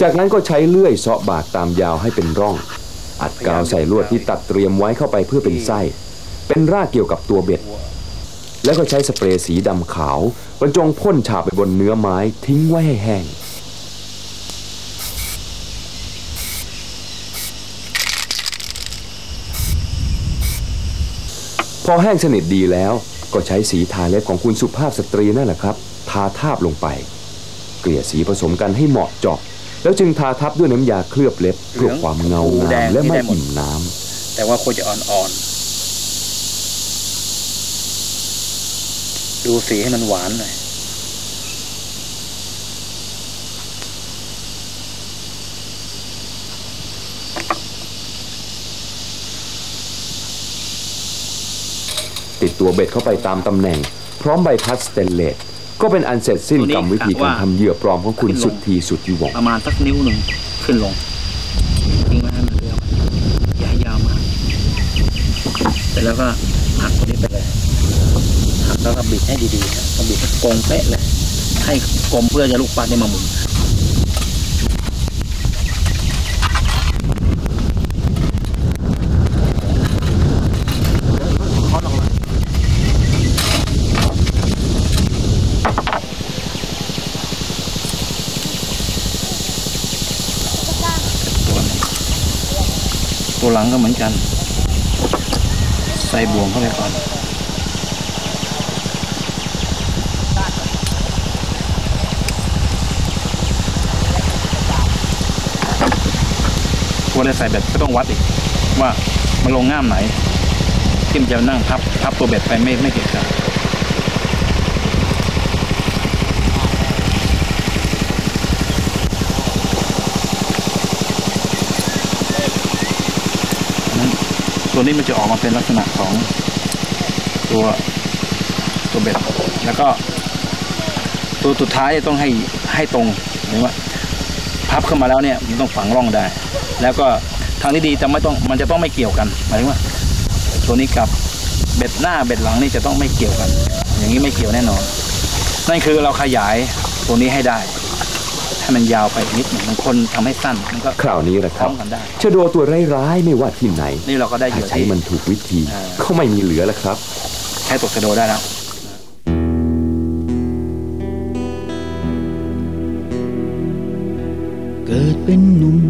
จากนั้นก็ใช้เลื่อยเสาะบากตามยาวให้เป็นร่อง อัดกาวใส่ลวดที่ตัดเตรียมไว้เข้าไปเพื่อเป็นไส้ เป็นรากเกี่ยวกับตัวเบ็ด แล้วก็ใช้สเปรย์สีดำขาวบรรจงพ่นฉาบไปบนเนื้อไม้ทิ้งไว้ให้แห้งพอแห้งสนิทดีแล้วก็ใช้สีทาเล็บของคุณสุภาพสตรีนั่นแหละครับ ทาทาบลงไป เกลี่ยสีผสมกันให้เหมาะเจาะ แล้วจึงทาทับด้วยน้ำยาเคลือบเล็บเพื่อความเงางามและไม่อิ่มน้ำแต่ว่าควรจะอ่อนๆ ดูสีให้มันหวานหน่อยติดตัวเบ็ดเข้าไปตามตำแหน่ง พร้อมใบพัดสเตนเลส ก็เป็นอันเสร็จสิ้นตัวนี้กรรมวิธีการทำเหยื่อปลอมของคุณขึ้นลงสุดทีสุดยุวงศ์ประมาณสักนิ้วหนึ่งขึ้นลงทิ้งไว้ให้มันเรือมันอย่าให้ยาวมากเสร็จแล้วก็หักตัวนี้ไปเลยหักแล้วก็บิดให้ดีๆนะต้องบิดให้กลมเป๊ะเลย ให้กลมเพื่อจะลูกปลาได้มาหมุน หลังก็เหมือนกัน ใส่บ่วงเข้าไปก่อนตัวได้ใส่เบ็ดก็ต้องวัดอีก ว่ามันลงง่ามไหน ที่มันจะนั่งทับทับตัวเบ็ดไปไม่ไม่เกะกะ ตัวนี้มันจะออกมาเป็นลักษณะของตัวตัวเบ็ด แล้วก็ตัวสุดท้ายต้องให้ให้ตรงหรือว่าพับเข้ามาแล้วเนี่ยมันต้องฝังร่องได้ แล้วก็ทางที่ดีจะไม่ต้องมันจะต้องไม่เกี่ยวกันหมายถึงว่า ตัวนี้กับเบ็ดหน้าเบ็ดหลังนี่จะต้องไม่เกี่ยวกัน อย่างนี้ไม่เกี่ยวแน่นอน นั่นคือเราขยายตัวนี้ให้ได้ มันยาวไปนิดหนึ่งบางคนทำให้สั้นมันก็คราวนี้แหละคพร้รัอบมกันได้ชะโดตัวร้ายๆไม่ว่าที่ไหน นี่เราก็ได้เหถ้ายื่อใช้ที่มันถูกวิธีอ่าก็ไม่มีเหลือแล้วครับ ใช้ตกชะโดได้แล้วเกิดเป็นหนุ่ม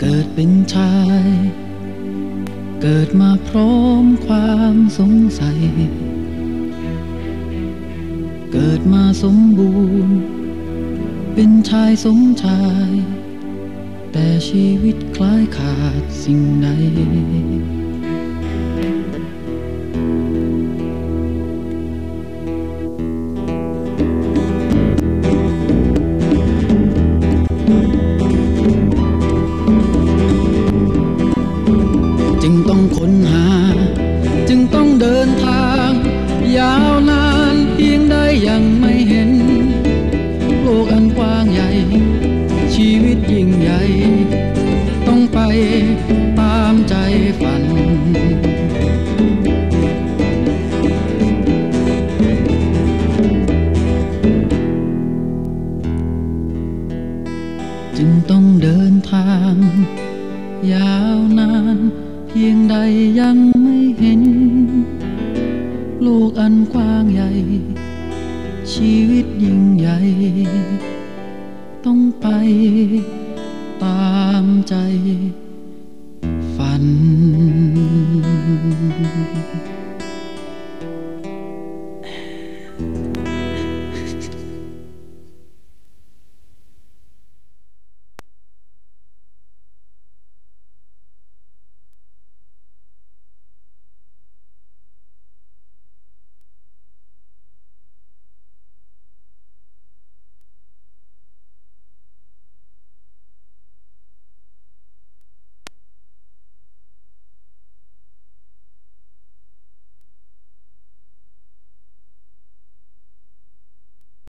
เกิดเป็นชาย เกิดมาพร้อมความสงสัย เกิดมาสมบูรณ์ เป็นชายสมชาย แต่ชีวิตคล้ายขาดสิ่งใด ใหญ่ ต้องไปตามใจฝัน จึงต้องเดินทาง ยาวนาน เพียงใดยังไม่เห็น โลกอันกว้างใหญ่ ชีวิตยิ่งใหญ่ ต้องไป ใจฝัน